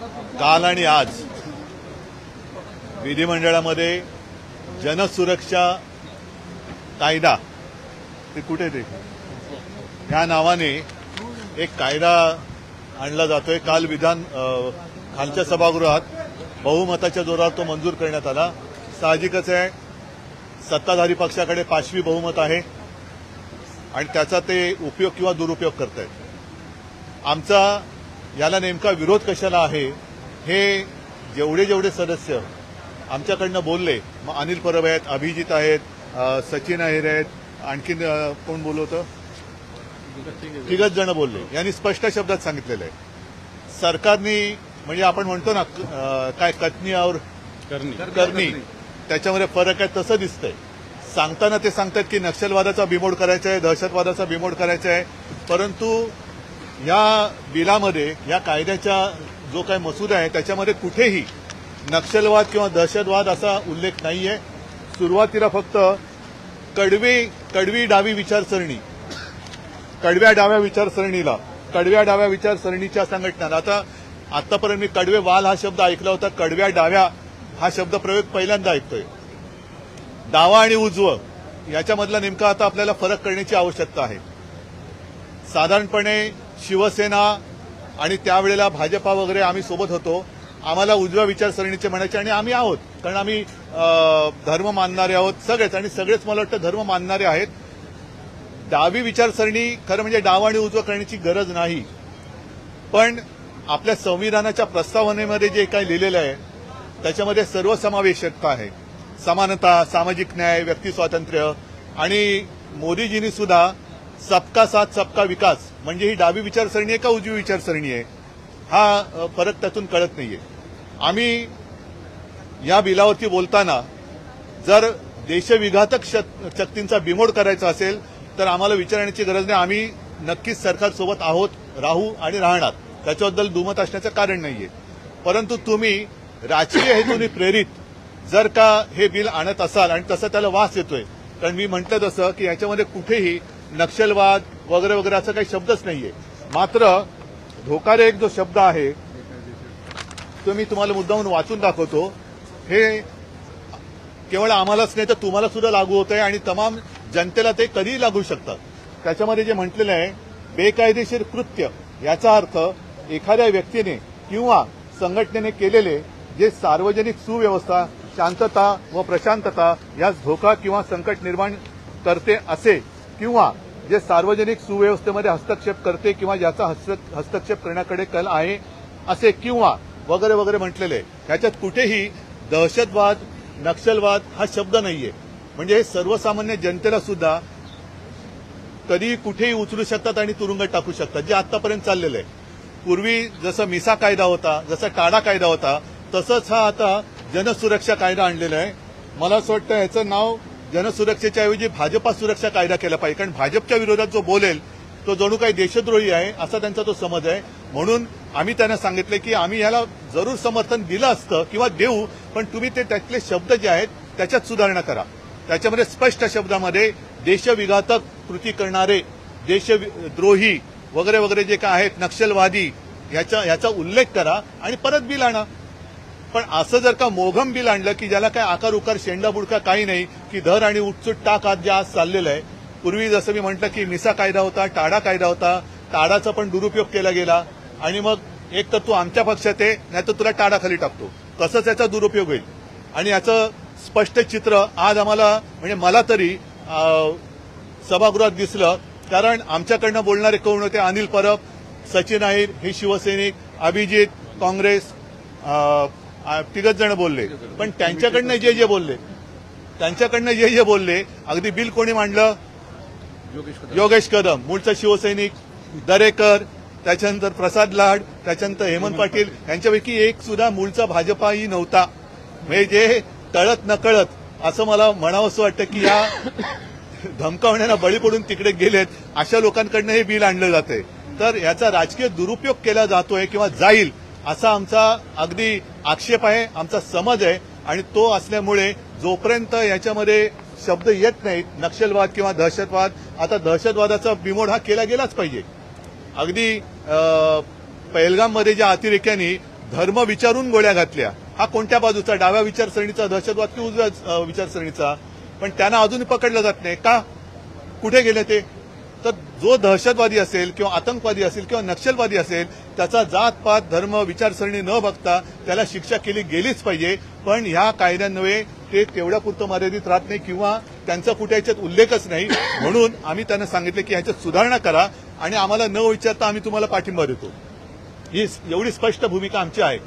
काल आणि आज विधिमंडळामध्ये जनसुरक्षा कायदा ते कुठे ते? ह्या नावाने एक कायदा आणला जातोय. काल विधान खालच्या सभागृहात बहुमताच्या जोरावर तो मंजूर करण्यात आला. साहजिकच आहे सत्ताधारी पक्षाकडे पाचवी बहुमत आहे आणि त्याचा ते उपयोग किंवा दुरुपयोग करत आहेत आमचा याला नेमका विरोध कशाला आहे? हे जेवढे जेवढे सदस्य आमच्याकडनं बोलले मग अनिल परब आहेत अभिजित आहेत सचिन अहिर आहेत आणखीन कोण बोलवतं तिघच जण बोलले. यांनी स्पष्ट शब्दात सांगितलेलं आहे. सरकारनी म्हणजे आपण म्हणतो ना काय कथनी और करणी. त्याच्यामध्ये फरक आहे तसं दिसतंय. सांगताना ते सांगतात की नक्षलवादाचा बिमोड करायचा आहे दहशतवादाचा बिमोड करायचा आहे. परंतु या बिलामध्ये या कायद्याच्या जो काही मसुदा आहे त्याच्यामध्ये कुठेही नक्षलवाद किंवा दहशतवाद असा उल्लेख नाही आहे सुरुवातीला फक्त कडवी कडवी डावी विचारसरणी कडव्या डाव्या विचारसरणीला कडव्या डाव्या विचारसरणीच्या संघटना आता आतापर्यंत मी कडवे वाल हा शब्द ऐकला होता कडव्या डाव्या हा शब्द प्रयोग पहिल्यांदा ऐकतोय. डावा आणि उजवं याच्यामधला नेमका आता आपल्याला फरक करण्याची आवश्यकता आहे. साधारणपणे शिवसेना आणि त्यावेळेला भाजपा वगैरे आम्ही सोबत होतो. आम्हाला उजव्या विचारसरणीचे म्हणायचे आणि आम्ही आहोत. कारण आम्ही धर्म मानणारे आहोत सगळेच आणि सगळेच मला वाटतं धर्म मानणारे आहेत. डावी विचारसरणी खरं म्हणजे डाव आणि उजवं करण्याची गरज नाही. पण आपल्या संविधानाच्या प्रस्तावनेमध्ये जे काही लिहिलेलं आहे त्याच्यामध्ये सर्वसमावेशकता आहे. समानता सामाजिक न्याय व्यक्ती स्वातंत्र्य आणि मोदीजींनी सुद्धा सबका साथ सबका विकास. म्हणजे ही डावी विचारसरणी आहे का उजवी विचारसरणी आहे? हा फरक त्यातून कळत नाहीये. आम्ही या बिलावरती बोलताना जर देशविघातक शक्तींचा बिमोड करायचा असेल तर आम्हाला विचारण्याची गरज नाही. आम्ही नक्कीच सरकारसोबत आहोत राहू आणि राहणार. त्याच्याबद्दल दुमत असण्याचं कारण नाहीये. परंतु तुम्ही राजकीय हेतूने प्रेरित जर का हे बिल आणत असाल आणि तसं त्याला वास येतोय कारण मी म्हटलं तसं की याच्यामध्ये कुठेही नक्षलवाद वगैरे वगैरे असं काही शब्दच नाहीये. मात्र धोकारे एक जो शब्द आहे तो मी तुम्हाला मुद्दाहून वाचून दाखवतो. हे केवळ आम्हालाच नाही तर तुम्हाला सुद्धा लागू होत आहे आणि तमाम जनतेला ते कधीही लागू शकतात. त्याच्यामध्ये जे म्हटलेलं आहे बेकायदेशीर कृत्य याचा अर्थ एखाद्या व्यक्तीने किंवा संघटनेने केलेले जे सार्वजनिक सुव्यवस्था शांतता व प्रशांतता यास धोका किंवा संकट निर्माण करते असे किंवा जे सार्वजनिक सुव्यवस्थेमध्ये हस्तक्षेप करते किंवा ज्याचा हस्त- हस्तक्षेप करण्याकडे कल आहे असे किंवा वगैरे वगैरे म्हटलेले त्याच्यात कुठेही दहशतवाद नक्षलवाद हा शब्द नाहीये. म्हणजे हे सर्वसामान्य जनतेला सुद्धा कधी कुठेही उचलू शकतात आणि तुरुंगात टाकू शकतात जे आतापर्यंत चाललेलं आहे. पूर्वी जसं मिसा कायदा होता जसा टाडा कायदा होता तसंच हा आता जनसुरक्षा कायदा आणलेला आहे. मला असं वाटतं याचं नाव जनसुरक्षेच्या ऐवजी भाजपा सुरक्षा कायदा केला पाहिजे. कारण भाजपच्या विरोधात जो बोलेल तो जणू काही देशद्रोही आहे असा त्यांचा तो समज आहे. म्हणून आम्ही त्यांना सांगितलं की आम्ही याला जरूर समर्थन दिलं असतं किंवा देऊ पण तुम्ही ते त्यातले शब्द जे आहेत त्याच्यात सुधारणा करा. त्याच्यामध्ये स्पष्ट शब्दामध्ये देशविघातक कृती करणारे देशद्रोही वगैरे वगैरे जे काय आहेत नक्षलवादी याचा याचा उल्लेख करा आणि परत बिल आणा. पण असं जर का मोघम बिल आणलं की ज्याला काय आकार उकार शेंडा बुडका काही नाही की धर आणि उठचूट टाक आज जे आज चाललेलं आहे. पूर्वी जसं मी म्हटलं की मिसा कायदा होता टाडा कायदा होता टाडाचा पण दुरुपयोग केला गेला. आणि मग एक तर तू आमच्या पक्षात आहे नाही तर तुला टाडाखाली टाकतो. तसंच याचा दुरुपयोग होईल. आणि याचं स्पष्ट चित्र आज आम्हाला म्हणजे मला तरी सभागृहात दिसलं. कारण आमच्याकडनं बोलणारे कोण होते? अनिल परब सचिन अहिर हे शिवसैनिक अभिजित काँग्रेस आ- तिघच जण बोलले. पण त्यांच्याकडनं जे जे बोलले त्यांच्याकडनं जे जे बोलले अगदी बिल कोणी मांडलं? योगेश कदम. मूळचा शिवसैनिक दरेकर त्याच्यानंतर प्रसाद लाड त्याच्यानंतर हेमंत पाटील यांच्यापैकी एक सुद्धा मूळचा भाजपाही नव्हता. म्हणजे जे तळत नकळत असं मला म्हणावंसं वाटतं की या धमकावण्याला बळी पडून तिकडे गेलेत अशा लोकांकडनं हे बिल आणलं जातंय. तर याचा राजकीय दुरुपयोग केला जातोय किंवा जाईल असा आमचा अगदी आक्षेप आहे आमचा समज आहे आणि तो असल्यामुळे जोपर्यंत याच्यामध्ये शब्द येत नाहीत नक्षलवाद किंवा दहशतवाद आता दहशतवादाचा बिमोड हा केला गेलाच पाहिजे. अगदी पहलगाममध्ये ज्या अतिरेक्यांनी धर्म विचारून गोळ्या घातल्या हा कोणत्या बाजूचा? डाव्या विचारसरणीचा दहशतवाद की उजव्या विचारसरणीचा? पण त्यांना अजूनही पकडलं जात नाही. का? कुठे गेले ते? तर जो दहशतवादी असेल किंवा आतंकवादी असेल किंवा नक्षलवादी असेल त्याचा जात पात धर्म विचारसरणी न बघता त्याला शिक्षा केली गेलीच पाहिजे. पण ह्या कायद्यांमुळे ते तेवढ्यापुरतं मर्यादित राहत नाही किंवा त्यांचा कुठे याच्यात उल्लेखच नाही. म्हणून आम्ही त्यांना सांगितलं की ह्याच्यात सुधारणा करा आणि आम्हाला न विचारता आम्ही तुम्हाला पाठिंबा देतो. ही एवढी स्पष्ट भूमिका आमची आहे.